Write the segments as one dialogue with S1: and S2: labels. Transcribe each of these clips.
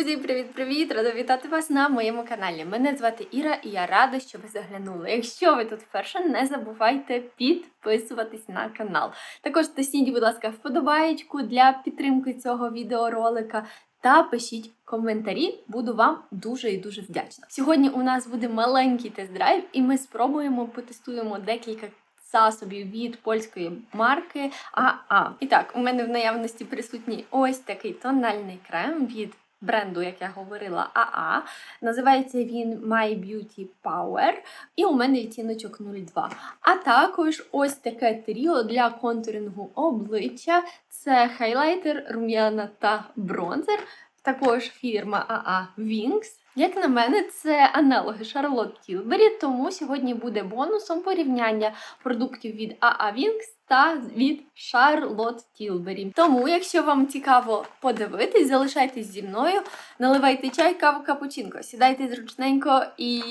S1: Друзі, привіт-привіт! Рада вітати вас на моєму каналі. Мене звати Іра і я рада, що ви заглянули. Якщо ви тут вперше, не забувайте підписуватись на канал. Також тисніть, будь ласка, вподобаєчку для підтримки цього відеоролика. Та пишіть коментарі, буду вам дуже і дуже вдячна. Сьогодні у нас буде маленький тест-драйв, і ми спробуємо потестуємо декілька засобів від польської марки АА. І так, у мене в наявності присутній ось такий тональний крем від бренду, як я говорила, АА. Називається він My Beauty Power. І у мене відтіночок 02. А також ось таке тріо для контурингу обличчя. Це хайлайтер, рум'яна та бронзер. Також фірма AA Wings. Як на мене, це аналоги Charlotte Tilbury, тому сьогодні буде бонусом порівняння продуктів від AA Wings та від Шарлот Тілбері. Тому, якщо вам цікаво подивитись, залишайтесь зі мною, наливайте чай, каву, капучинко, сідайте зручненько і.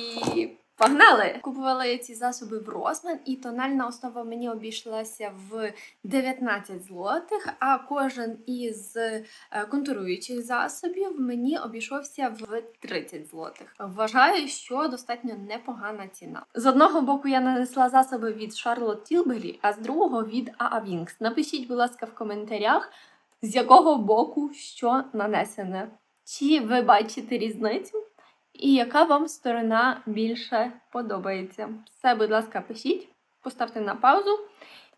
S1: Погнали! Купувала я ці засоби в Росман, і тональна основа мені обійшлася в 19 злотих, а кожен із е, контуруючих засобів мені обійшовся в 30 злотих. Вважаю, що достатньо непогана ціна. З одного боку я нанесла засоби від Charlotte Tilbury, а з другого від AA Wings. Напишіть, будь ласка, в коментарях, з якого боку що нанесене. Чи ви бачите різницю? І яка вам сторона більше подобається? Все, будь ласка, пишіть, поставте на паузу.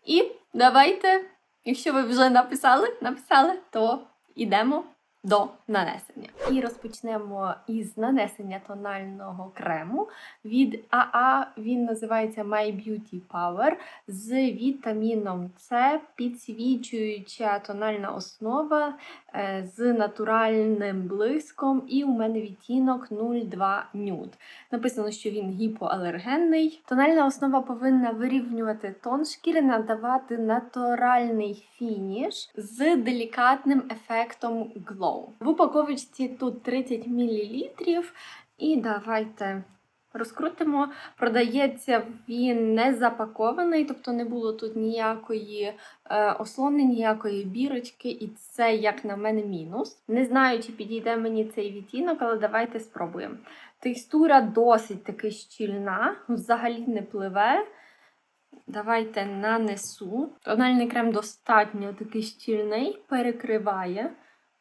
S1: І давайте, якщо ви вже написали, написали, то йдемо до нанесення. І розпочнемо із нанесення тонального крему від АА. Він називається My Beauty Power з вітаміном С, підсвічуюча тональна основа е, з натуральним блиском. І у мене відтінок 02 Nude. Написано, що він гіпоалергенний. Тональна основа повинна вирівнювати тон шкіри, надавати натуральний фініш з делікатним ефектом glow. В упаковочці тут 30 мл. І давайте розкрутимо. Продається він не запакований, тобто не було тут ніякої е, ослони, ніякої бірочки, і це, як на мене, мінус. Не знаю, чи підійде мені цей відтінок, але давайте спробуємо. Текстура досить таки щільна, взагалі не пливе. Давайте нанесу. Тональний крем достатньо такий щільний, перекриває.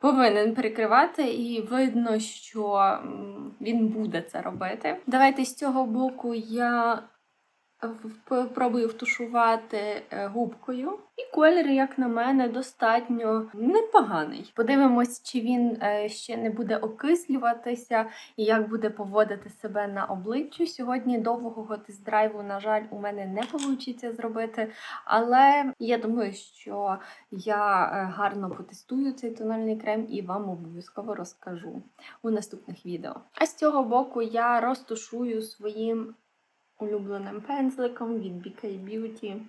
S1: Повинен перекривати, і видно, що він буде це робити. Давайте з цього боку я пробую втушувати е, губкою. І колір, як на мене, достатньо непоганий. Подивимось, чи він е, ще не буде окислюватися і як буде поводити себе на обличчю. Сьогодні довгого тест-драйву, на жаль, у мене не вийде зробити. Але я думаю, що я е, гарно потестую цей тональний крем і вам обов'язково розкажу у наступних відео. А з цього боку я розтушую своїм улюбленим пензликом від BK Beauty.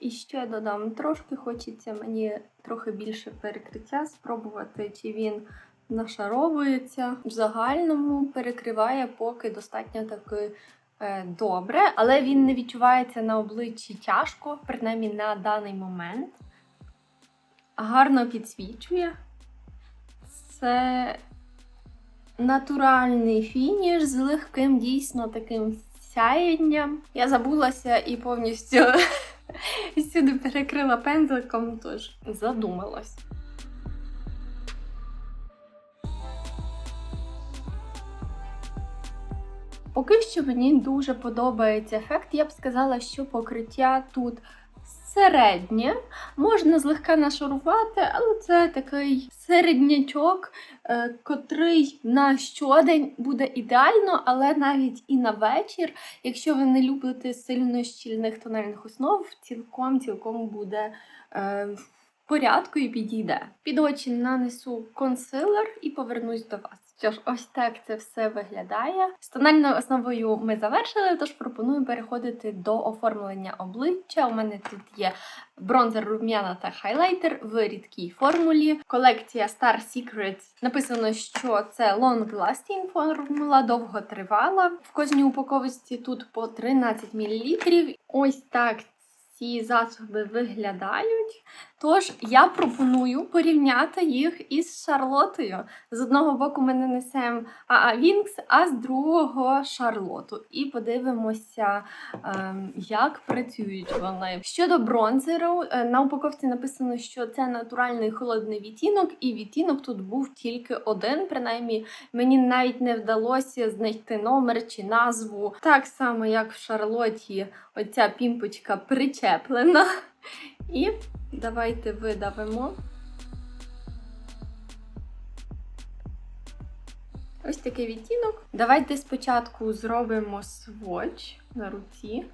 S1: І ще додам трошки, хочеться мені трохи більше перекриття спробувати, чи він нашаровується. В загальному перекриває поки достатньо таки е, добре, але він не відчувається на обличчі тяжко, принаймні на даний момент. Гарно підсвічує. Це натуральний фініш з легким дійсно таким сяєнням. Я забулася і повністю сюди перекрила пензликом, тож задумалась. Поки що мені дуже подобається ефект. Я б сказала, що покриття тут середнє. Можна злегка нашарувати, але це такий середнячок, е, котрий на щодень буде ідеально, але навіть і на вечір, якщо ви не любите сильно щільних тональних основ, цілком цілком буде. Е, в порядку і підійде. Під очі нанесу консилер і повернусь до вас. Що ж, ось так це все виглядає. З тональною основою ми завершили, тож пропоную переходити до оформлення обличчя. У мене тут є бронзер, рум'яна та хайлайтер в рідкій формулі. Колекція Star Secrets. Написано, що це long lasting формула, довго тривала. В кожній упаковочці тут по 13 мл. Ось так ці засоби виглядають. Тож я пропоную порівняти їх із Шарлотою. З одного боку ми нанесемо АА Вінкс, а з другого Шарлоту. І подивимося, ем, як працюють вони. Щодо бронзеру, е, на упаковці написано, що це натуральний холодний відтінок, і відтінок тут був тільки один. Принаймні, мені навіть не вдалося знайти номер чи назву. Так само, як в Шарлоті, оця пімпочка причеплена. І давайте видавимо. Ось такий відтінок. Давайте спочатку зробимо сводч на руці.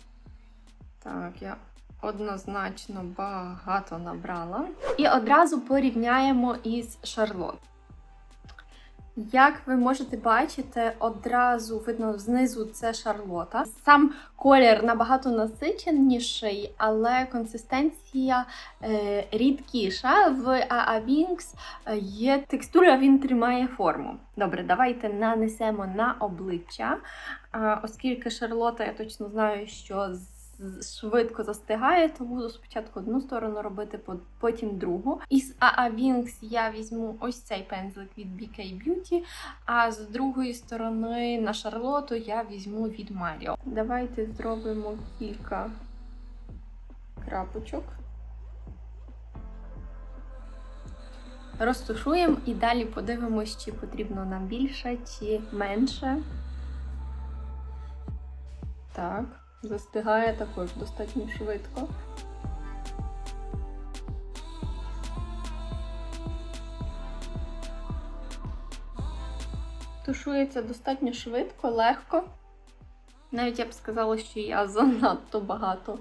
S1: Так, я однозначно багато набрала. І одразу порівняємо із Шарлот. Як ви можете бачити, одразу видно знизу це шарлота. Сам колір набагато насиченіший, але консистенція е, рідкіша. В AA Wings е, є текстура, він тримає форму. Добре, давайте нанесемо на обличчя, оскільки шарлота, я точно знаю, що з- Швидко застигає, то буду спочатку одну сторону робити, потім другу. Із AA Wings я візьму ось цей пензлик від BK Beauty, а з другої сторони на шарлоту я візьму від Mario. Давайте зробимо кілька крапочок. Розтушуємо і далі подивимось, чи потрібно нам більше, чи менше. Так, застигає також достатньо швидко. Тушується достатньо швидко, легко. Навіть я б сказала, що я занадто багато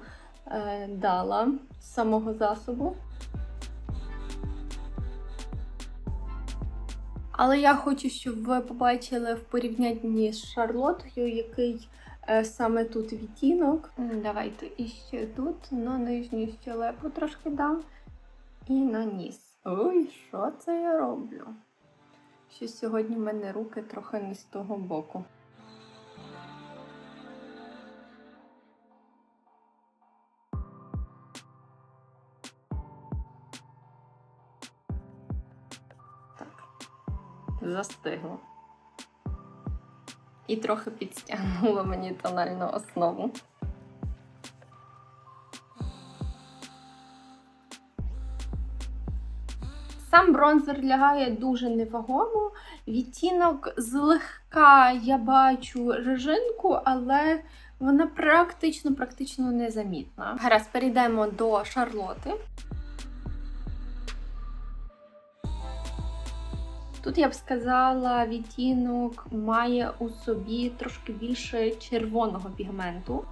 S1: е, дала самого засобу. Але я хочу, щоб ви побачили в порівнянні з Шарлотою, який саме тут відтінок. Давайте іще тут на нижню щелепу трошки дам. І на ніс. Ой, що це я роблю? Щось сьогодні в мене руки трохи не з того боку. Так, застигло. І трохи підстягнуло мені тональну основу. Сам бронзер лягає дуже невагомо. Відтінок злегка я бачу режинку, але вона практично практично незамітна. Гаразд, перейдемо до шарлоти. Тут я б сказала, відтінок має у собі трошки більше червоного пігменту.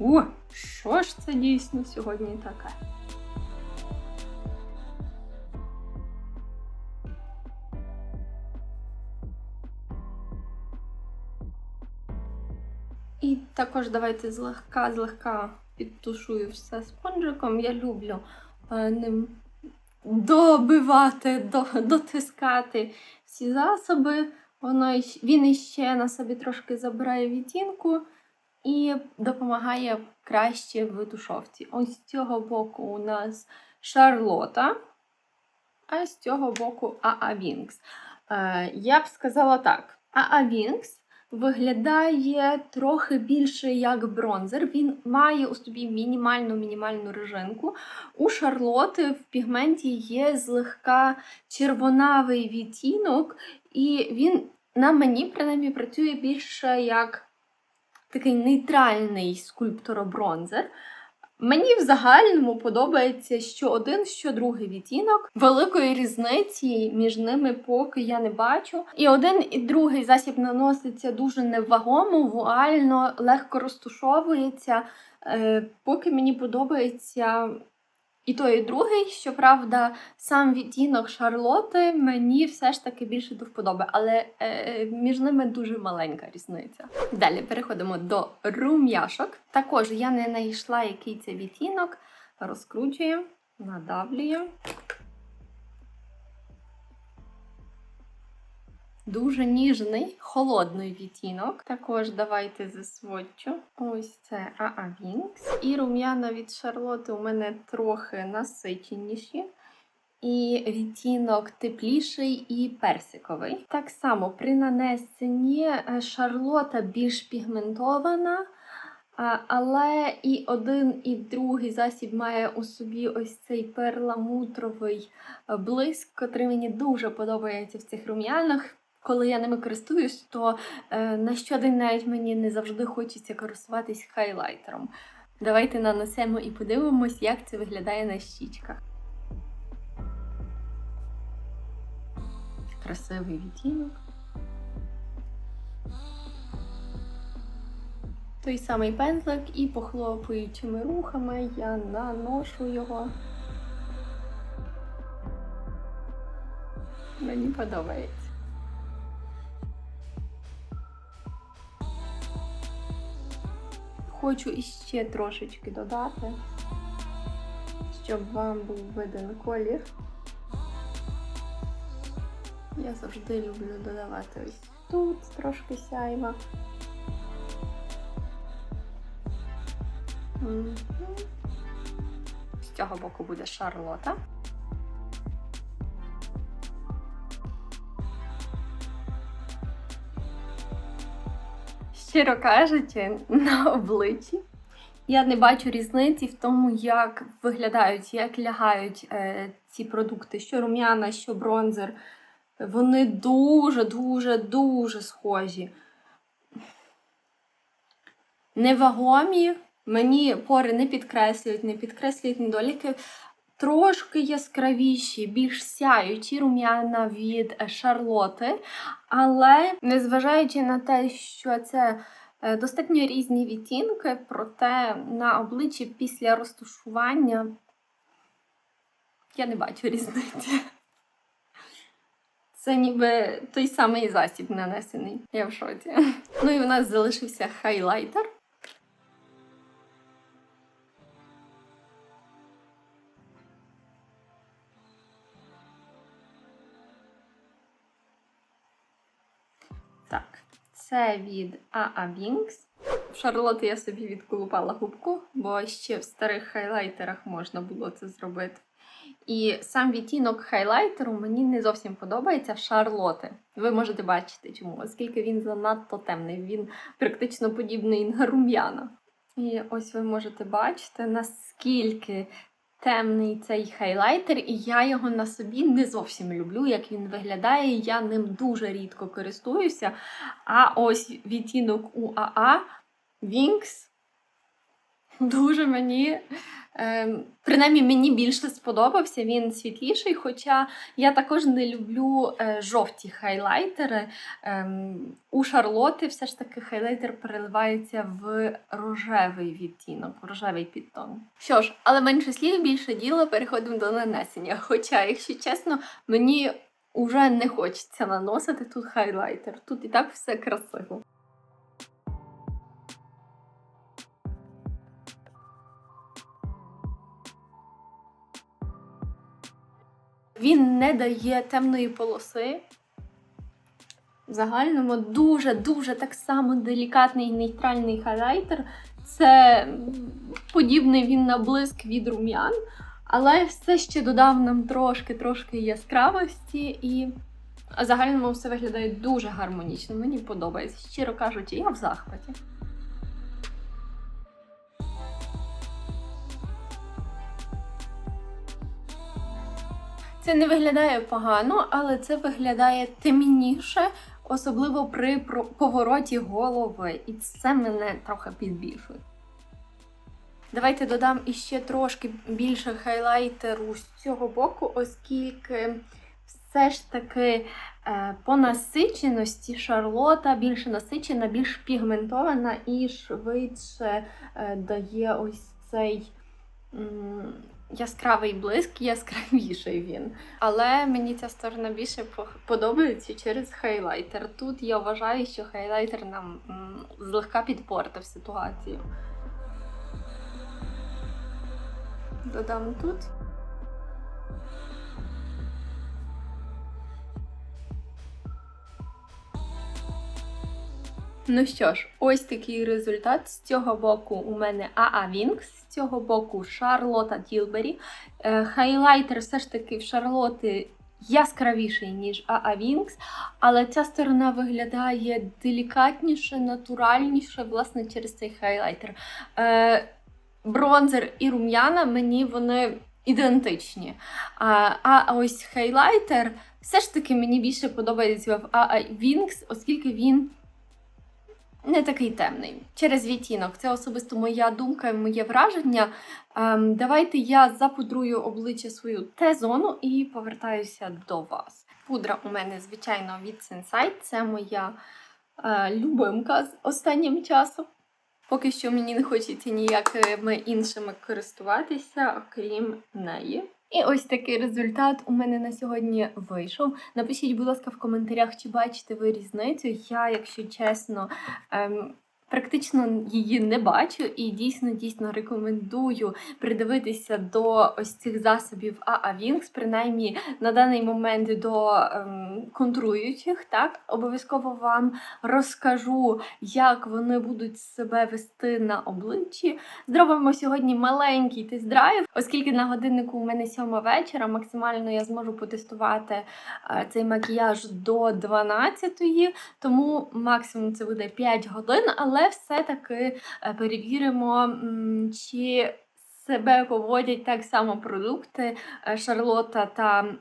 S1: О, що ж це дійсно сьогодні таке? І також давайте злегка, злегка підтушую все спонжиком. Я люблю е, ним добивати, до, дотискати всі засоби. Воно, він іще на собі трошки забирає відтінку і допомагає краще в тушовці. Ось з цього боку у нас Шарлота, а з цього боку AA Wings. Е, я б сказала так: AA Wings виглядає трохи більше як бронзер. Він має у собі мінімальну мінімальну режинку. У Шарлоти в пігменті є злегка червонавий відтінок, і він на мені принаймні працює більше як такий нейтральний скульпторобронзер. Мені в загальному подобається що один, що другий відтінок. Великої різниці між ними поки я не бачу. І один і другий засіб наноситься дуже невагомо, вуально, легко розтушовується. Е, поки мені подобається І той, і другий, щоправда, сам відтінок Шарлоти мені все ж таки більше до вподоби, але е, між ними дуже маленька різниця. Далі переходимо до рум'яшок. Також я не знайшла, який це відтінок. Розкручуємо, надавлюємо. Дуже ніжний, холодний відтінок. Також давайте засводчу. Ось це AA Wings. І рум'яна від Шарлоти у мене трохи насиченіші. І відтінок тепліший і персиковий. Так само при нанесенні е, Шарлота більш пігментована. Але і один, і другий засіб має у собі ось цей перламутровий е, блиск, котрий мені дуже подобається в цих рум'янах. Коли я ними користуюсь, то е, на щодень навіть мені не завжди хочеться користуватись хайлайтером. Давайте нанесемо і подивимось, як це виглядає на щічках. Красивий відтінок. Той самий пензлик і похлопуючими рухами я наношу його. Мені подобається. Хочу іще трошечки додати, щоб вам був виден колір. Я завжди люблю додавати ось тут трошки сяйва. З цього боку буде шарлота. Щиро кажучи, на обличчі я не бачу різниці в тому, як виглядають, як лягають е, ці продукти, що рум'яна, що бронзер. Вони дуже, дуже, дуже схожі. Невагомі, мені пори не підкреслюють, не підкреслюють недоліки. Трошки яскравіші, більш сяючі рум'яна від е, Шарлоти. Але незважаючи на те, що це е, достатньо різні відтінки, проте на обличчі після розташування я не бачу різниці. Це ніби той самий засіб нанесений. Я в шоці. Ну і в нас залишився хайлайтер. Це від AA Wings. В Шарлоти я собі відколупала губку, бо ще в старих хайлайтерах можна було це зробити. І сам відтінок хайлайтеру мені не зовсім подобається в Шарлоти. Ви можете бачити чому, оскільки він занадто темний, він практично подібний на рум'яна. І ось ви можете бачити, наскільки темний цей хайлайтер, і я його на собі не зовсім люблю, як він виглядає. Я ним дуже рідко користуюся. А ось відтінок у АА Wings дуже мені, е, принаймні мені більше сподобався. Він світліший, хоча я також не люблю е, жовті хайлайтери. Е, у Шарлоти все ж таки хайлайтер переливається в рожевий відтінок, в рожевий підтон. Що ж, але менше слів, більше діла, переходимо до нанесення. Хоча, якщо чесно, мені вже не хочеться наносити тут хайлайтер. Тут і так все красиво. Він не дає темної полоси. В загальному дуже-дуже так само делікатний нейтральний хайлайтер. Це подібний він на блиск від рум'ян, але все ще додав нам трошки-трошки яскравості і в загальному все виглядає дуже гармонічно. Мені подобається. Щиро кажучи, я в захваті. Це не виглядає погано, але це виглядає темніше, особливо при повороті голови. І це мене трохи підбільшує. Давайте додам іще трошки більше хайлайтеру з цього боку, оскільки все ж таки е, по насиченості Шарлота більше насичена, більш пігментована і швидше е, дає ось цей яскравий блиск, яскравіший він. Але мені ця сторона більше подобається через хайлайтер. Тут я вважаю, що хайлайтер нам злегка підпортив ситуацію. Додам тут. Ну що ж, ось такий результат. З цього боку у мене AA Wings, з цього боку Шарлота Тілбері. Е, Хайлайтер все ж таки в Шарлоти яскравіший, ніж AA Wings, але ця сторона виглядає делікатніше, натуральніше, власне, через цей хайлайтер. Е, Бронзер і рум'яна мені вони ідентичні. А, а ось хайлайтер все ж таки мені більше подобається в AA Wings, оскільки він не такий темний. Через відтінок. Це особисто моя думка і моє враження. Ем, давайте я запудрую обличчя свою Т-зону і повертаюся до вас. Пудра у мене, звичайно, від Sensai. Це моя е, любимка з останнім часом. Поки що мені не хочеться ніякими іншими користуватися, окрім неї. І ось такий результат у мене на сьогодні вийшов. Напишіть, будь ласка, в коментарях, чи бачите ви різницю. Я, якщо чесно, ем, практично її не бачу і дійсно дійсно рекомендую придивитися до ось цих засобів Wings, принаймні на даний момент до ем, контруючих. Так, обов'язково вам розкажу, як вони будуть себе вести на обличчі. Зробимо сьогодні маленький тест-драйв, оскільки на годиннику у мене сьома вечора. Максимально я зможу потестувати е, цей макіяж до 12-ї, тому максимум це буде 5 годин, але все-таки е, перевіримо, чи себе поводять так само продукти е, Шарлотта та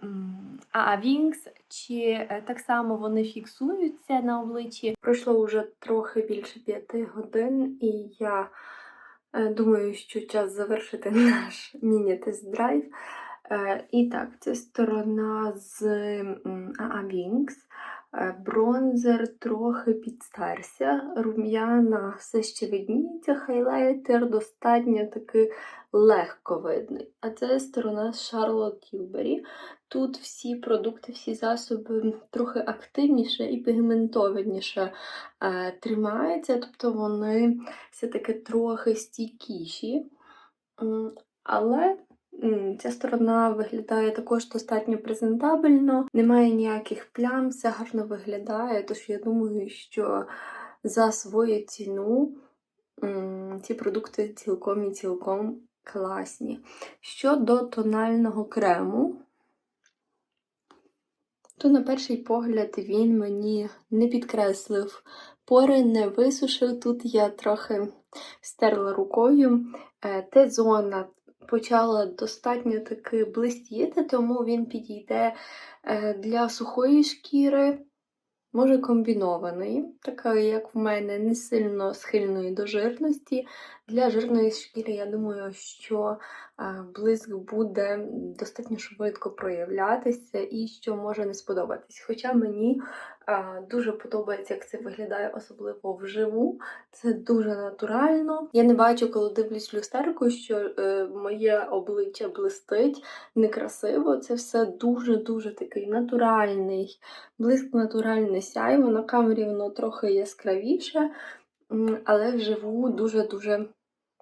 S1: AA Wings, чи е, так само вони фіксуються на обличчі. Пройшло вже трохи більше 5 годин, і я думаю, що час завершити наш міні-тест-драйв. І так, це сторона з Wings. Е, Бронзер трохи підстерся, рум'яна все ще видніється, хайлайтер достатньо таки легко видний. А це сторона Charlotte Tilbury. Тут всі продукти, всі засоби трохи активніше і пігментованіше е, тримаються, тобто вони все-таки трохи стійкіші. Але Ця сторона виглядає також достатньо презентабельно, немає ніяких плям, все гарно виглядає. Тож я думаю, що за свою ціну ці продукти цілком і цілком класні. Щодо тонального крему, то на перший погляд він мені не підкреслив пори, не висушив. Тут я трохи стерла рукою. Е, Т-зона почала достатньо таки блистіти, тому він підійде е, для сухої шкіри, може комбінованої, такої, як в мене, не сильно схильної до жирності. Для жирної шкіри, я думаю, що е, блиск буде достатньо швидко проявлятися і що може не сподобатись. Хоча мені дуже подобається, як це виглядає, особливо вживу. Це дуже натурально. Я не бачу, коли дивлюсь в люстерку, що е, моє обличчя блистить некрасиво. Це все дуже-дуже такий натуральний, блиск натуральне сяйво. На камері воно трохи яскравіше, але вживу дуже-дуже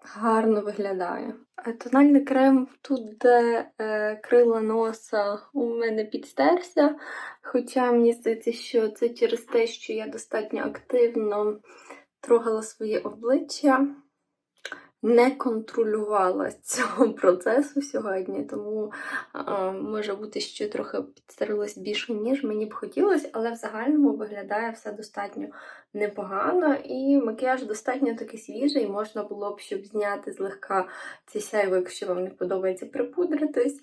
S1: гарно виглядає. Тональний крем тут, де е, крила носа у мене підстерся. Хоча мені здається, що це через те, що я достатньо активно трогала своє обличчя, не контролювала цього процесу сьогодні, тому може бути, що трохи підстарилась більше, ніж мені б хотілося, але в загальному виглядає все достатньо непогано, і макіяж достатньо таки свіжий, можна було б, щоб зняти злегка ці сяйво, якщо вам не подобається припудритись.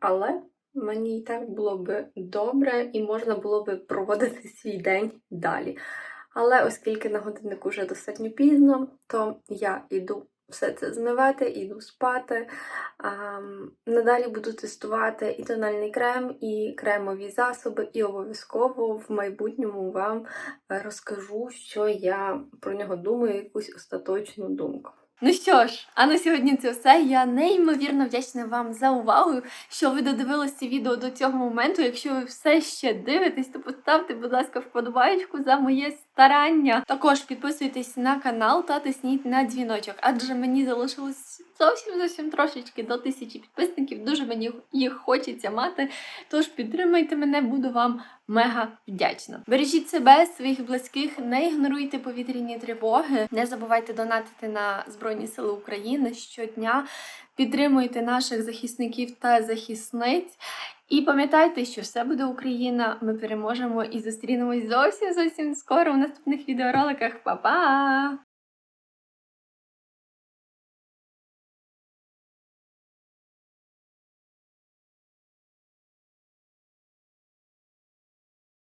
S1: Але мені і так було б добре, і можна було б проводити свій день далі. Але оскільки на годиннику вже достатньо пізно, то я йду все це змивати, іду спати. А, надалі буду тестувати і тональний крем, і кремові засоби, і обов'язково в майбутньому вам розкажу, що я про нього думаю, якусь остаточну думку. Ну що ж, а на сьогодні це все. Я неймовірно вдячна вам за увагу, що ви додивилися відео до цього моменту. Якщо ви все ще дивитесь, то поставте, будь ласка, вподобайку за моє старання. Також підписуйтесь на канал та тисніть на дзвіночок, адже мені залишилось зовсім зовсім трошечки до тисячі підписників. Дуже мені їх хочеться мати. Тож підтримайте мене, буду вам мега вдячна. Бережіть себе, своїх близьких, не ігноруйте повітряні тривоги, не забувайте донатити на Збройні Сили України щодня. Підтримуйте наших захисників та захисниць. І пам'ятайте, що все буде Україна. Ми переможемо і зустрінемось зовсім зовсім скоро у наступних відеороликах. Па-па!